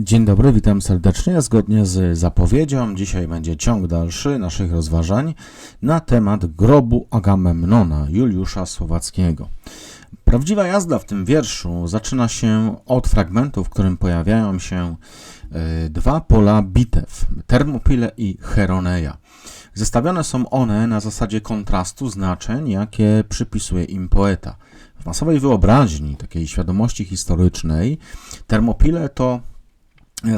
Dzień dobry, witam serdecznie. Zgodnie z zapowiedzią, dzisiaj będzie ciąg dalszy naszych rozważań na temat grobu Agamemnona Juliusza Słowackiego. Prawdziwa jazda w tym wierszu zaczyna się od fragmentu, w którym pojawiają się e, dwa pola bitew Termopile i Cheroneia. Zestawione są one na zasadzie kontrastu znaczeń, jakie przypisuje im poeta. W masowej wyobraźni, takiej świadomości historycznej, Termopile to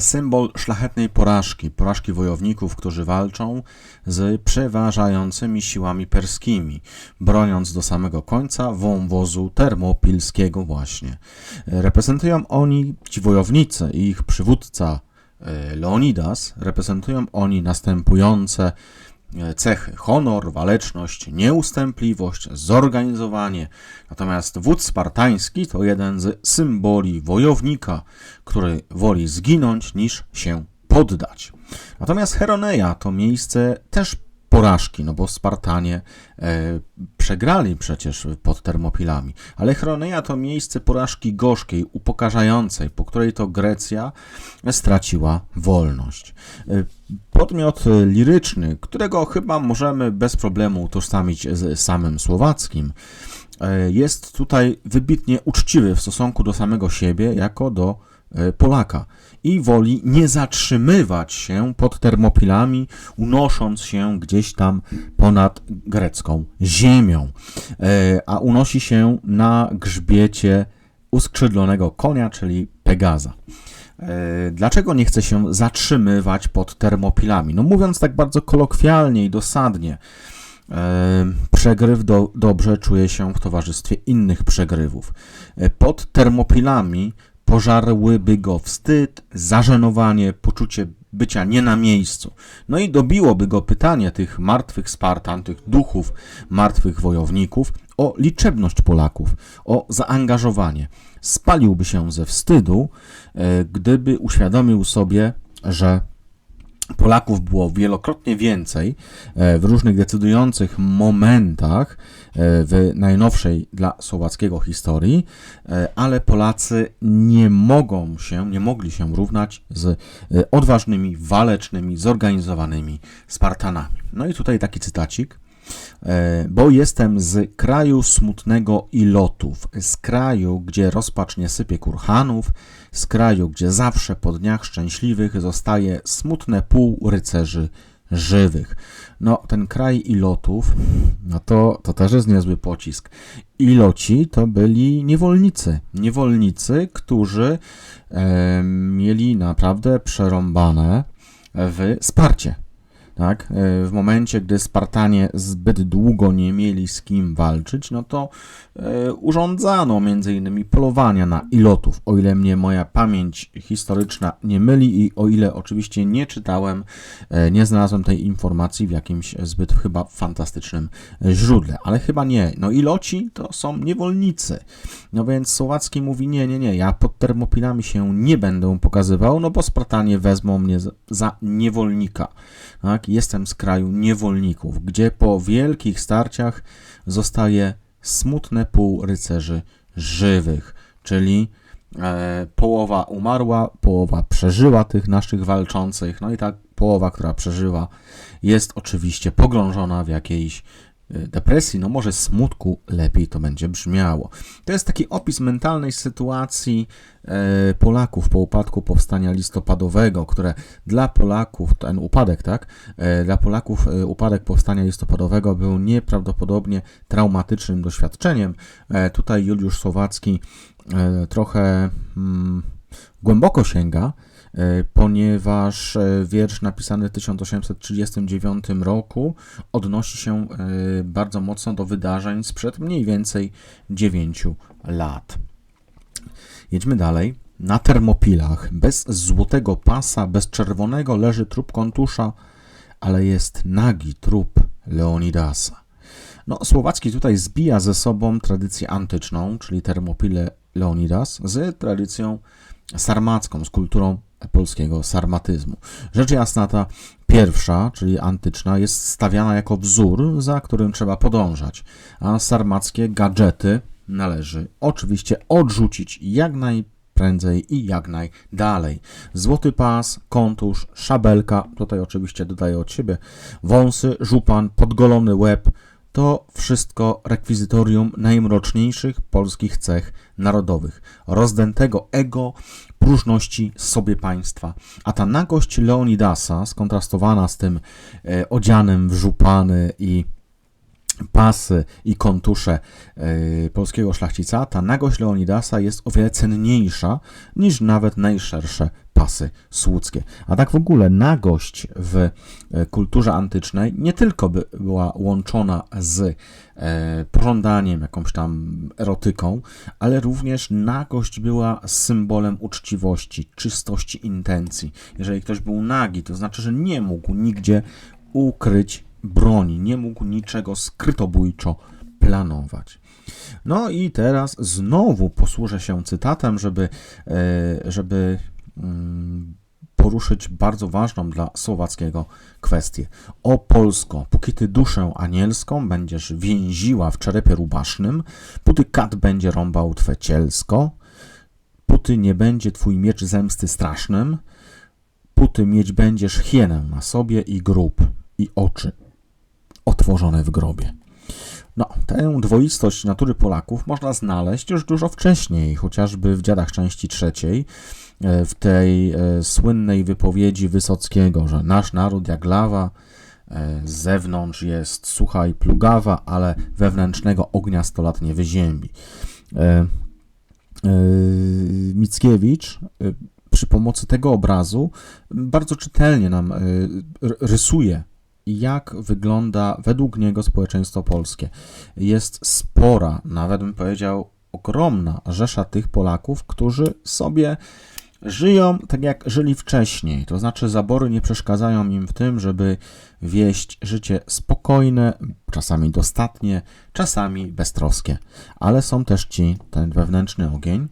symbol szlachetnej porażki, porażki wojowników, którzy walczą z przeważającymi siłami perskimi, broniąc do samego końca wąwozu termopilskiego właśnie. Reprezentują oni, ci wojownicy i ich przywódca e, Leonidas, reprezentują oni następujące cechy: honor, waleczność, nieustępliwość, zorganizowanie. Natomiast wódz spartański to jeden z symboli wojownika, który woli zginąć niż się poddać. Natomiast Heroneia to miejsce też porażki, no bo Spartanie e, przegrali przecież pod Termopilami, ale Chroneia to miejsce porażki gorzkiej, upokarzającej, po której to Grecja straciła wolność. E, podmiot liryczny, którego chyba możemy bez problemu utożsamić z samym słowackim, e, jest tutaj wybitnie uczciwy w stosunku do samego siebie jako do e, Polaka i woli nie zatrzymywać się pod termopilami, unosząc się gdzieś tam ponad grecką ziemią, e, a unosi się na grzbiecie uskrzydlonego konia, czyli Pegaza. E, dlaczego nie chce się zatrzymywać pod termopilami? No mówiąc tak bardzo kolokwialnie i dosadnie, e, przegryw do, dobrze czuje się w towarzystwie innych przegrywów. Pod termopilami pożarłyby go wstyd, zażenowanie, poczucie bycia nie na miejscu. No i dobiłoby go pytanie tych martwych Spartan, tych duchów martwych wojowników o liczebność Polaków, o zaangażowanie. Spaliłby się ze wstydu, e, gdyby uświadomił sobie, że Polaków było wielokrotnie więcej e, w różnych decydujących momentach e, w najnowszej dla słowackiego historii, e, ale Polacy nie mogą się, nie mogli się równać z odważnymi, walecznymi, zorganizowanymi Spartanami. No i tutaj taki cytacik. E, bo jestem z kraju smutnego ilotów, z kraju, gdzie rozpacz nie sypie kurhanów, z kraju, gdzie zawsze po dniach szczęśliwych zostaje smutne pół rycerzy żywych. No, ten kraj ilotów, no to, to też jest niezły pocisk. Iloci to byli niewolnicy. Niewolnicy, którzy e, mieli naprawdę przerąbane w Sparcie tak? E, w momencie, gdy Spartanie zbyt długo nie mieli z kim walczyć, no to e, urządzano innymi polowania na ilotów, o ile mnie moja pamięć historyczna nie myli i o ile oczywiście nie czytałem, e, nie znalazłem tej informacji w jakimś zbyt chyba fantastycznym źródle, ale chyba nie. No iloci to są niewolnicy. No więc Słowacki mówi, nie, nie, nie, ja pod Termopilami się nie będę pokazywał, no bo Spartanie wezmą mnie za niewolnika. Tak? Jestem z kraju niewolników, gdzie po wielkich starciach zostaje smutne pół rycerzy żywych, czyli e, połowa umarła, połowa przeżyła tych naszych walczących, no i ta połowa, która przeżyła, jest oczywiście pogrążona w jakiejś depresji, no może smutku lepiej to będzie brzmiało. To jest taki opis mentalnej sytuacji e, Polaków po upadku powstania listopadowego, które dla Polaków, ten upadek, tak, e, dla Polaków e, upadek powstania listopadowego był nieprawdopodobnie traumatycznym doświadczeniem. Tutaj Juliusz Słowacki trochę mm, głęboko sięga E, ponieważ e, wiersz napisany w 1839 roku odnosi się e, bardzo mocno do wydarzeń sprzed mniej więcej 9 lat. Jedźmy dalej. Na termopilach, bez złotego pasa, bez czerwonego leży trup kontusza, ale jest nagi trup Leonidasa. No, Słowacki tutaj zbija ze sobą tradycję antyczną, czyli termopile Leonidas, z tradycją sarmacką, z kulturą polskiego sarmatyzmu. Rzecz jasna, ta pierwsza, czyli antyczna, jest stawiana jako wzór, za którym trzeba podążać, a sarmackie gadżety należy oczywiście odrzucić jak najpierw prędzej i jak najdalej. Złoty pas, kontusz, szabelka, tutaj oczywiście dodaję od siebie, wąsy, żupan, podgolony łeb, to wszystko rekwizytorium najmroczniejszych polskich cech narodowych, rozdętego ego, próżności sobie państwa. A ta nagość Leonidasa, skontrastowana z tym e, odzianym w żupany i pasy i kontusze e, polskiego szlachcica, ta nagość Leonidasa jest o wiele cenniejsza niż nawet najszersze pasy słudzkie. A tak w ogóle nagość w e, kulturze antycznej nie tylko by była łączona z e, pożądaniem, jakąś tam erotyką, ale również nagość była symbolem uczciwości, czystości intencji. Jeżeli ktoś był nagi, to znaczy, że nie mógł nigdzie ukryć broni, nie mógł niczego skrytobójczo planować. No i teraz znowu posłużę się cytatem, żeby, e, żeby poruszyć bardzo ważną dla Słowackiego kwestię. O Polsko, póki ty duszę anielską będziesz więziła w czerepie rubasznym, póty kat będzie rąbał twe cielsko, póty nie będzie twój miecz zemsty strasznym, póty mieć będziesz hienę na sobie i grób, i oczy otworzone w grobie. No, tę dwoistość natury Polaków można znaleźć już dużo wcześniej, chociażby w Dziadach części trzeciej, w tej e, słynnej wypowiedzi Wysockiego, że nasz naród jak lawa, e, z zewnątrz jest sucha i plugawa, ale wewnętrznego ognia sto lat nie wyziębi. Mickiewicz przy pomocy tego obrazu bardzo czytelnie nam rysuje jak wygląda według niego społeczeństwo polskie. Jest spora, nawet bym powiedział ogromna rzesza tych Polaków, którzy sobie żyją tak jak żyli wcześniej. To znaczy, zabory nie przeszkadzają im w tym, żeby wieść życie spokojne, czasami dostatnie, czasami beztroskie. Ale są też ci, ten wewnętrzny ogień,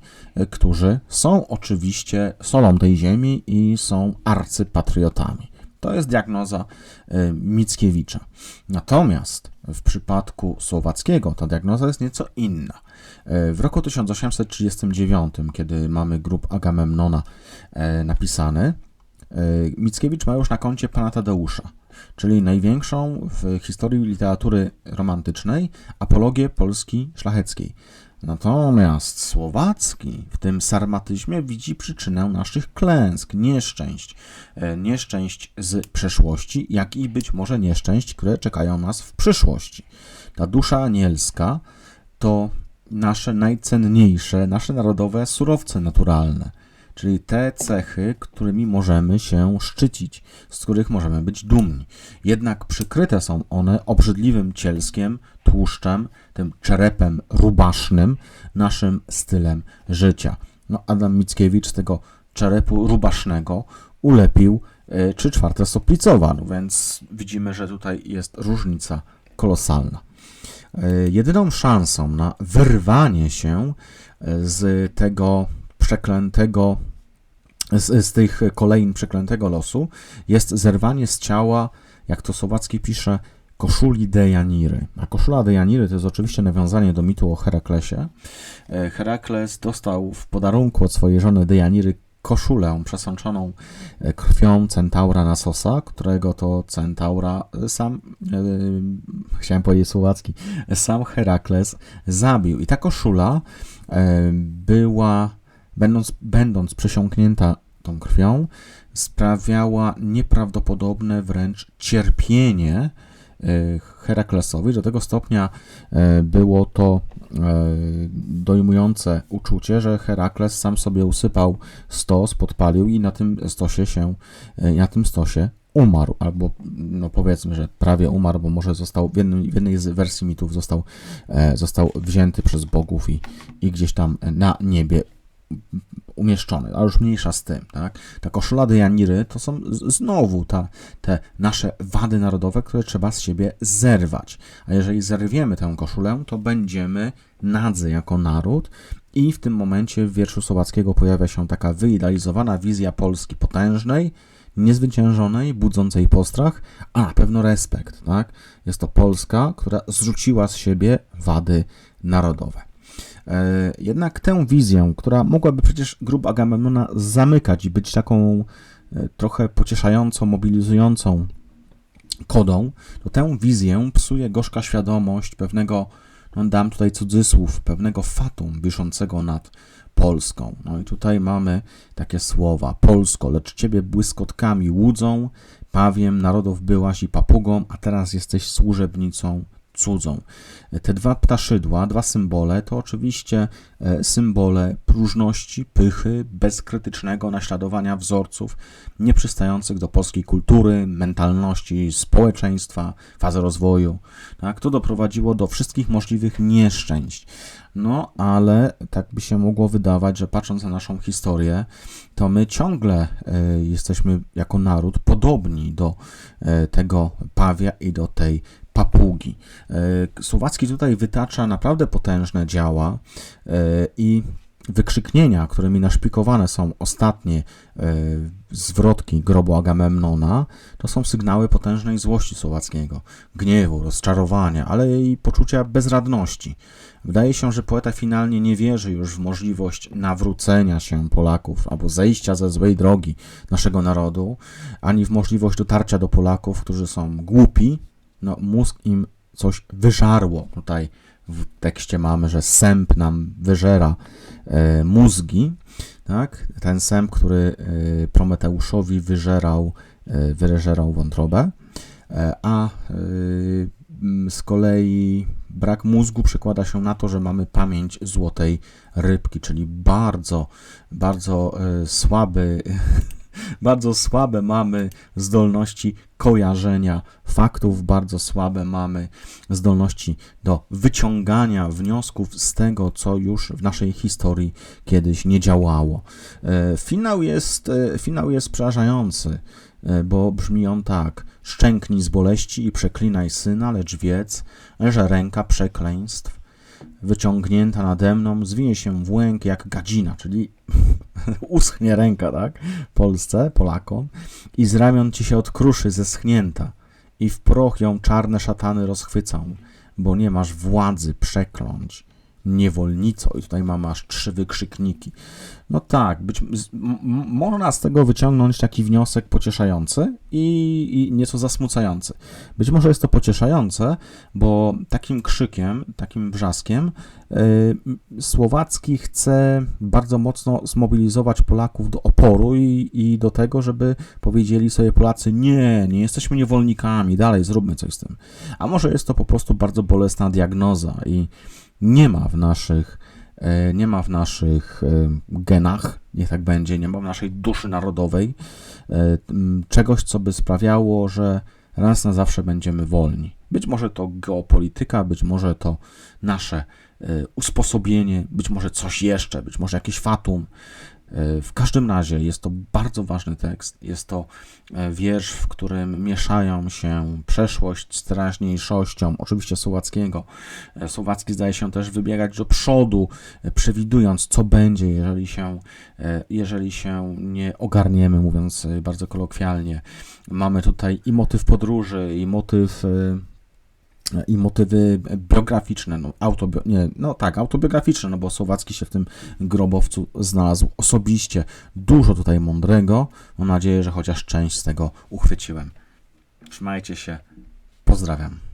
którzy są oczywiście solą tej ziemi i są arcypatriotami. To jest diagnoza y, Mickiewicza. Natomiast w przypadku Słowackiego ta diagnoza jest nieco inna. Y, w roku 1839, kiedy mamy grup Agamemnona y, napisany, Mickiewicz ma już na koncie pana Tadeusza, czyli największą w historii literatury romantycznej apologię Polski szlacheckiej. Natomiast Słowacki w tym sarmatyzmie widzi przyczynę naszych klęsk, nieszczęść. E, nieszczęść z przeszłości, jak i być może nieszczęść, które czekają nas w przyszłości. Ta dusza anielska to nasze najcenniejsze, nasze narodowe surowce naturalne czyli te cechy, którymi możemy się szczycić, z których możemy być dumni. Jednak przykryte są one obrzydliwym cielskiem, tłuszczem, tym czerepem rubasznym, naszym stylem życia. No, Adam Mickiewicz tego czerepu rubasznego ulepił e, trzy czwarte soplicowa, no więc widzimy, że tutaj jest różnica kolosalna. E, jedyną szansą na wyrwanie się e, z tego przeklętego, z, z tych kolejn przeklętego losu jest zerwanie z ciała, jak to Słowacki pisze, koszuli Dejaniry. A koszula Dejaniry to jest oczywiście nawiązanie do mitu o Heraklesie. E, Herakles dostał w podarunku od swojej żony Dejaniry koszulę przesączoną e, krwią centaura Nasosa, którego to centaura sam, e, chciałem powiedzieć słowacki, sam Herakles zabił. I ta koszula e, była będąc, będąc przesiąknięta tą krwią, sprawiała nieprawdopodobne wręcz cierpienie e, Heraklesowi. Do tego stopnia e, było to e, dojmujące uczucie, że Herakles sam sobie usypał stos, podpalił i na tym stosie się, na tym stosie umarł, albo no powiedzmy, że prawie umarł, bo może został w, jednym, w jednej z wersji mitów został, został wzięty przez bogów i, i gdzieś tam na niebie umieszczony, ale już mniejsza z tym, tak? Ta koszula Dejaniry to są znowu ta, te nasze wady narodowe, które trzeba z siebie zerwać. A jeżeli zerwiemy tę koszulę, to będziemy nadzy jako naród i w tym momencie w wierszu Słowackiego pojawia się taka wyidealizowana wizja Polski potężnej, niezwyciężonej, budzącej postrach, a na pewno respekt, tak? Jest to Polska, która zrzuciła z siebie wady narodowe. E, Jednak tę wizję, która mogłaby przecież grób Agamemnona zamykać i być taką e, trochę pocieszającą, mobilizującą kodą, to tę wizję psuje gorzka świadomość pewnego, no dam tutaj cudzysłów, pewnego fatum wiszącego nad Polską. No i tutaj mamy takie słowa. Polsko, lecz ciebie błyskotkami łudzą, pawiem narodów byłaś i papugą, a teraz jesteś służebnicą cudzą. Te dwa ptaszydła, dwa symbole, to oczywiście e, symbole próżności, pychy, bezkrytycznego naśladowania wzorców nieprzystających do polskiej kultury, mentalności, społeczeństwa, fazy rozwoju. Tak? To doprowadziło do wszystkich możliwych nieszczęść. No, ale tak by się mogło wydawać, że patrząc na naszą historię, to my ciągle e, jesteśmy jako naród podobni do e, tego pawia i do tej papugi. E, Słowacki tutaj wytacza naprawdę potężne działa e, i wykrzyknienia, którymi naszpikowane są ostatnie e, zwrotki grobu Agamemnona, to są sygnały potężnej złości Słowackiego, gniewu, rozczarowania, ale i poczucia bezradności. Wydaje się, że poeta finalnie nie wierzy już w możliwość nawrócenia się Polaków albo zejścia ze złej drogi naszego narodu, ani w możliwość dotarcia do Polaków, którzy są głupi, no mózg im coś wyżarło. Tutaj w tekście mamy, że sęp nam wyżera e, mózgi, tak? Ten sęp, który e, Prometeuszowi wyżerał, e, wyżerał wątrobę, e, a e, z kolei brak mózgu przekłada się na to, że mamy pamięć złotej rybki, czyli bardzo, bardzo e, słaby bardzo słabe mamy zdolności kojarzenia faktów, bardzo słabe mamy zdolności do wyciągania wniosków z tego, co już w naszej historii kiedyś nie działało. E, Finał jest, e, finał jest przerażający, e, bo brzmi on tak: Szczęknij z boleści i przeklinaj syna, lecz wiedz, że ręka przekleństw wyciągnięta nade mną zwinie się w łęk jak gadzina, czyli uschnie ręka, tak? Polsce, Polakom, i z ramion ci się odkruszy zeschnięta, i w proch ją czarne szatany rozchwycą, bo nie masz władzy przekląć niewolnico. I tutaj mamy aż trzy wykrzykniki. No tak, być, z, można z tego wyciągnąć taki wniosek pocieszający i, i nieco zasmucający. Być może jest to pocieszające, bo takim krzykiem, takim wrzaskiem y, Słowacki chce bardzo mocno zmobilizować Polaków do oporu i, i do tego, żeby powiedzieli sobie Polacy, nie, nie jesteśmy niewolnikami, dalej zróbmy coś z tym. A może jest to po prostu bardzo bolesna diagnoza i nie ma w naszych e, nie ma w naszych e, genach, niech tak będzie, nie ma w naszej duszy narodowej e, czegoś, co by sprawiało, że raz na zawsze będziemy wolni. Być może to geopolityka, być może to nasze usposobienie, być może coś jeszcze, być może jakieś fatum. E, W każdym razie jest to bardzo ważny tekst. Jest to e, wiersz, w którym mieszają się przeszłość z teraźniejszością, oczywiście Słowackiego. E, Słowacki zdaje się też wybiegać do przodu, przewidując, co będzie, jeżeli się, jeżeli się nie ogarniemy, mówiąc bardzo kolokwialnie. Mamy tutaj i motyw podróży, i motyw. I motywy biograficzne, no, autobio, nie, no tak, autobiograficzne, no bo Słowacki się w tym grobowcu znalazł osobiście. Dużo tutaj mądrego. Mam nadzieję, że chociaż część z tego uchwyciłem. Trzymajcie się. Pozdrawiam.